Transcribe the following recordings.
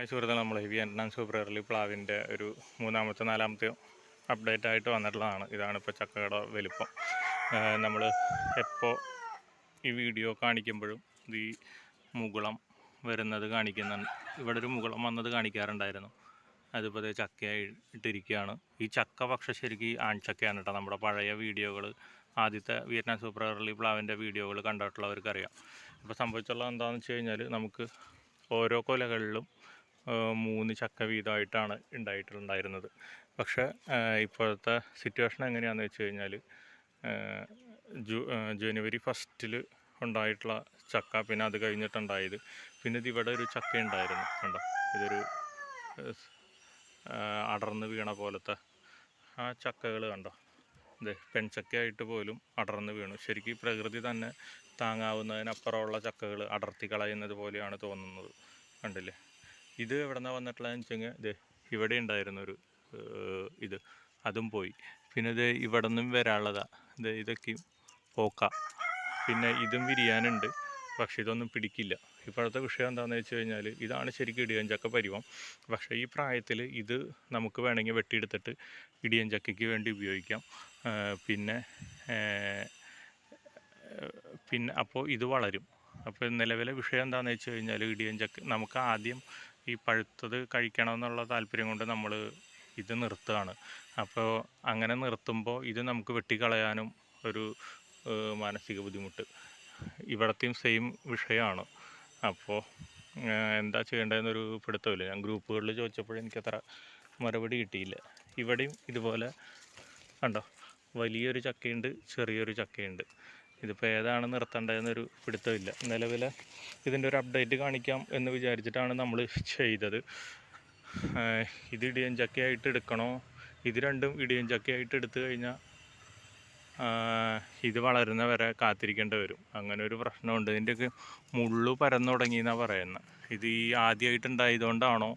Hi സുഹൃത്ത് നമ്മൾ Vietnam super early പ്ലാവിന്റെ ഒരു മൂന്നാമത്തെ നാലാമത്തെ അപ്ഡേറ്റ് ആയിട്ട് വന്നിട്ടുള്ളതാണ്. ഇതാണ് ഇപ്പോൾ ചക്കകട വലിപ്പം. നമ്മൾ എപ്പോൾ ഈ വീഡിയോ കാണിക്കുമ്പോഴും ഈ മുകുളം വരുന്നത് കാണിക്കുന്നുണ്ട്. ഇവിടെ ഒരു മുകുളം വന്നത് കാണിക്കാറുണ്ടായിരുന്നു. അതിപ്പോൾ അതേ ചക്കയായി ഇട്ടിരിക്കുകയാണ്. ഈ ചക്ക പക്ഷേ ശരിക്കും ആൺചക്കയാണ് കേട്ടോ. നമ്മുടെ പഴയ വീഡിയോകൾ ആദ്യത്തെ വിയറ്റ്നാം സൂപ്പർ എയർലി പ്ലാവിന്റെ വീഡിയോകൾ കണ്ടിട്ടുള്ളവർക്കറിയാം. ഇപ്പോൾ സംഭവിച്ചുള്ളത് എന്താണെന്ന് വെച്ച് കഴിഞ്ഞാൽ നമുക്ക് ഓരോ കൊലകളിലും മൂന്ന് ചക്ക വീതമായിട്ടാണ് ഉണ്ടായിട്ടുണ്ടായിരുന്നത്. പക്ഷേ ഇപ്പോഴത്തെ സിറ്റുവേഷൻ എങ്ങനെയാണെന്ന് വെച്ച് കഴിഞ്ഞാൽ ജനുവരി ഫസ്റ്റിൽ ഉണ്ടായിട്ടുള്ള ചക്ക പിന്നെ അത് കഴിഞ്ഞിട്ടുണ്ടായത്. പിന്നെ ഇത് ഇവിടെ ഒരു ചക്ക ഉണ്ടായിരുന്നു കണ്ടോ? ഇതൊരു അടർന്ന് വീണ പോലത്തെ ആ ചക്കകൾ കണ്ടോ? ഇത് പെൺചക്കയായിട്ട് പോലും അടർന്ന് വീണു. ശരിക്കും പ്രകൃതി തന്നെ താങ്ങാവുന്നതിനപ്പുറമുള്ള ചക്കകൾ അടർത്തി കളയുന്നത് പോലെയാണ് തോന്നുന്നത്. കണ്ടില്ലേ? ഇത് എവിടെ നിന്നാണ് വന്നിട്ടുള്ളതെന്ന് വെച്ചാൽ ഇത് ഇവിടെ ഉണ്ടായിരുന്ന ഒരു ഇത്. അതും പോയി. പിന്നെ ഇത് ഇവിടെ നിന്നും വരാനുള്ളതാ. ഇത് ഇതൊക്കെയും പോക്ക. പിന്നെ ഇതും വിരിയാനുണ്ട്. പക്ഷെ ഇതൊന്നും പിടിക്കില്ല. ഇപ്പോഴത്തെ വിഷയം എന്താണെന്ന് വെച്ച് കഴിഞ്ഞാൽ ഇതാണ് ശരിക്കും ഇടിയഞ്ചക്ക പരിവം. പക്ഷേ ഈ പ്രായത്തിൽ ഇത് നമുക്ക് വേണമെങ്കിൽ വെട്ടിയെടുത്തിട്ട് ഇടിയഞ്ചക്കയ്ക്ക് വേണ്ടി ഉപയോഗിക്കാം. പിന്നെ പിന്നെ അപ്പോൾ ഇത് വളരും. അപ്പോൾ നിലവിലെ വിഷയം എന്താണെന്ന് വെച്ച് കഴിഞ്ഞാൽ ഇടിയഞ്ചക്ക നമുക്ക് ആദ്യം ഈ പഴുത്തത് കഴിക്കണം എന്നുള്ള താല്പര്യം കൊണ്ട് നമ്മൾ ഇത് നിർത്തുകയാണ്. അപ്പോൾ അങ്ങനെ നിർത്തുമ്പോൾ ഇത് നമുക്ക് വെട്ടിക്കളയാനും ഒരു മാനസിക ബുദ്ധിമുട്ട്. ഇവിടത്തെയും സെയിം വിഷയമാണ്. അപ്പോൾ എന്താ ചെയ്യേണ്ടതെന്നൊരു പിടുത്തമില്ല. ഞാൻ ഗ്രൂപ്പുകളിൽ ചോദിച്ചപ്പോഴും എനിക്കത്ര മറുപടി കിട്ടിയില്ല. ഇവിടെയും ഇതുപോലെ കണ്ടോ? വലിയൊരു ചക്കയുണ്ട് ചെറിയൊരു ചക്കയുണ്ട്. ഇതിപ്പോൾ ഏതാണ് നിർത്തേണ്ടതെന്നൊരു പിടുത്തമില്ല. നിലവിലെ ഇതിന്റെ ഒരു അപ്ഡേറ്റ് കാണിക്കാം എന്ന് വിചാരിച്ചിട്ടാണ് നമ്മൾ ചെയ്തത്. ഇത് ഇടിയൻ ചക്കയായിട്ട് എടുക്കണോ? ഇത് രണ്ടും ഇടിയൻ ചക്കയായിട്ട് എടുത്തു കഴിഞ്ഞാൽ ഇത് വളരുന്ന വരെ കാത്തിരിക്കേണ്ടി വരും. അങ്ങനെ ഒരു പ്രശ്നമുണ്ട്. ഇതിന്റെയൊക്കെ മുള്ളു പരന്നു തുടങ്ങി എന്നാണ് പറയുന്നത് ഇത് ഈ ആദ്യമായിട്ടുണ്ടായതുകൊണ്ടാണോ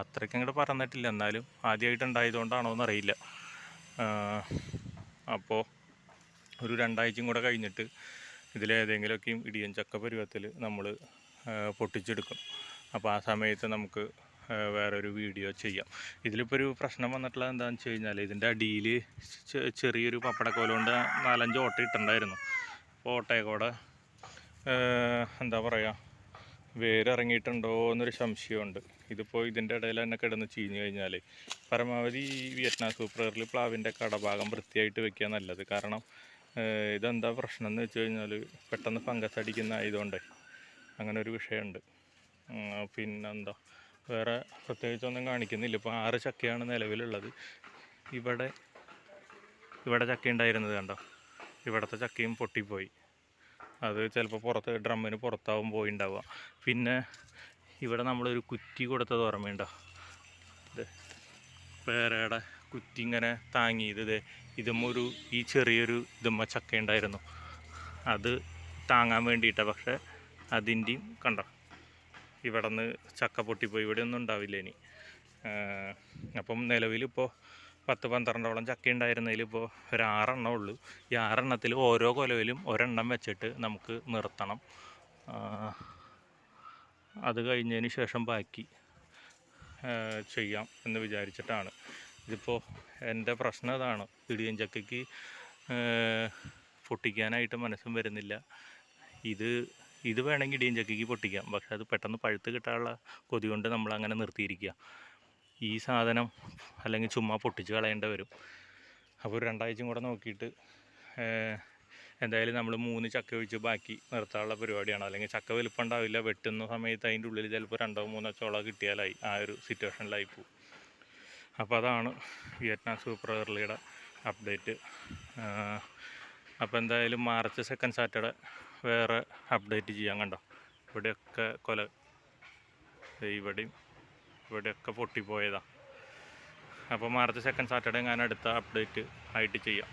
അത്രയ്ക്ക് അങ്ങോട്ട് പറന്നിട്ടില്ല. എന്നാലും ആദ്യമായിട്ടുണ്ടായതുകൊണ്ടാണോ എന്നറിയില്ല. അപ്പോൾ ഒരു രണ്ടാഴ്ചയും കൂടെ കഴിഞ്ഞിട്ട് ഇതിലേതെങ്കിലുമൊക്കെയും ഇടിയൻ ചക്ക പരുവത്തിൽ നമ്മൾ പൊട്ടിച്ചെടുക്കും. അപ്പോൾ ആ സമയത്ത് നമുക്ക് വേറൊരു വീഡിയോ ചെയ്യാം. ഇതിലിപ്പോൾ ഒരു പ്രശ്നം വന്നിട്ടുള്ളത് എന്താണെന്ന് വെച്ച് കഴിഞ്ഞാൽ ഇതിന്റെ അടിയിൽ ചെറിയൊരു പപ്പടക്കോല കൊണ്ട് നാലഞ്ച് ഓട്ട ഇട്ടുണ്ടായിരുന്നു അപ്പോൾ ഓട്ടയെ എന്താ പറയുക വേരിറങ്ങിയിട്ടുണ്ടോ എന്നൊരു സംശയമുണ്ട്. ഇതിപ്പോൾ ഇതിന്റെ ഇടയിൽ തന്നെ കിടന്ന് ചീഞ്ഞു കഴിഞ്ഞാൽ പരമാവധി ഈ വിയറ്റ്നാം സൂപ്പറിൽ പ്ലാവിന്റെ കടഭാഗം വൃത്തിയായിട്ട് വെക്കുക നല്ലത്. കാരണം ഇതെന്താ പ്രശ്നം എന്ന് വെച്ച് കഴിഞ്ഞാൽ പെട്ടെന്ന് ഫംഗസ് അടിക്കുന്ന ആയതുകൊണ്ട് അങ്ങനെ ഒരു വിഷയമുണ്ട് പിന്നെന്താ? വേറെ പ്രത്യേകിച്ചൊന്നും കാണിക്കുന്നില്ല. ഇപ്പോൾ ആറ് ചക്കയാണ് നിലവിലുള്ളത്. ഇവിടെ ഇവിടെ ചക്ക ഉണ്ടായിരുന്നത് കണ്ടോ? ഇവിടുത്തെ ചക്കയും പൊട്ടിപ്പോയി. അത് ചിലപ്പോൾ പുറത്ത് ഡ്രമ്മിന് പുറത്താവും പോയിണ്ടാവുക. പിന്നെ ഇവിടെ നമ്മളൊരു കുറ്റി കൊടുത്തത് ഓർമ്മയുണ്ടോ? പേരയുടെ കുറ്റി ഇങ്ങനെ താങ്ങിയത് ഇത് ഒരു ഈ ചെറിയൊരു ഇതുമ്മ ചക്ക ഉണ്ടായിരുന്നു അത് താങ്ങാൻ വേണ്ടിയിട്ടാണ് പക്ഷേ അതിന്റെയും കണ്ട? ഇവിടെ നിന്ന് ചക്ക പൊട്ടിപ്പോയി. ഇവിടെ ഒന്നും ഉണ്ടാവില്ല ഇനി. അപ്പം നിലവിലിപ്പോൾ പത്ത് പന്ത്രണ്ടോളം ചക്ക ഉണ്ടായിരുന്നതിൽ ഇപ്പോൾ ഒരു ആറെണ്ണം ഉള്ളൂ. ഈ ആറെണ്ണത്തിൽ ഓരോ കൊലവിലും ഒരെണ്ണം വെച്ചിട്ട് നമുക്ക് നിർത്തണം. അത് കഴിഞ്ഞതിന് ശേഷം ബാക്കി ചെയ്യാം എന്ന് വിചാരിച്ചിട്ടാണ്. ഇതിപ്പോൾ എന്റെ പ്രശ്നം ഇതാണ് ഇടിയൻ ചക്കയ്ക്ക് പൊട്ടിക്കാനായിട്ട് മനസ്സും വരുന്നില്ല. ഇത് ഇത് വേണമെങ്കിൽ ഇടിയൻ ചക്കയ്ക്ക് പൊട്ടിക്കാം. പക്ഷെ അത് പെട്ടെന്ന് പഴുത്ത് കിട്ടാനുള്ള കൊതി കൊണ്ട് നമ്മൾ അങ്ങനെ നിർത്തിയിരിക്കുക. ഈ സാധനം അല്ലെങ്കിൽ ചുമ്മാ പൊട്ടിച്ച് കളയേണ്ടി വരും. അപ്പോൾ ഒരു രണ്ടാഴ്ചയും കൂടെ നോക്കിയിട്ട് എന്തായാലും നമ്മൾ മൂന്ന് ചക്ക ഒഴിച്ച് ബാക്കി നിർത്താനുള്ള പരിപാടിയാണ്. അല്ലെങ്കിൽ ചക്ക വലുപ്പം ഉണ്ടാവില്ല വെട്ടുന്ന സമയത്ത് അതിന്റെ ഉള്ളിൽ ചിലപ്പോൾ രണ്ടോ മൂന്നോ ചോള കിട്ടിയാലായി ആ ഒരു സിറ്റുവേഷനിലായി പോകും അപ്പോൾ അതാണ് വിയറ്റ്നാം സൂപ്പർ ഏർലിയുടെ അപ്ഡേറ്റ്. അപ്പോൾ എന്തായാലും മാർച്ച് സെക്കൻഡ് സാറ്റർഡേ വേറെ അപ്ഡേറ്റ് ചെയ്യാൻ കണ്ടോ? ഇവിടെയൊക്കെ കൊല ഇവിടെയും ഇവിടെയൊക്കെ പൊട്ടിപ്പോയതാണ് അപ്പോൾ മാർച്ച് സെക്കൻഡ് സാറ്റർഡേ ഞാൻ അടുത്ത അപ്ഡേറ്റ് ആയിട്ട് ചെയ്യാം.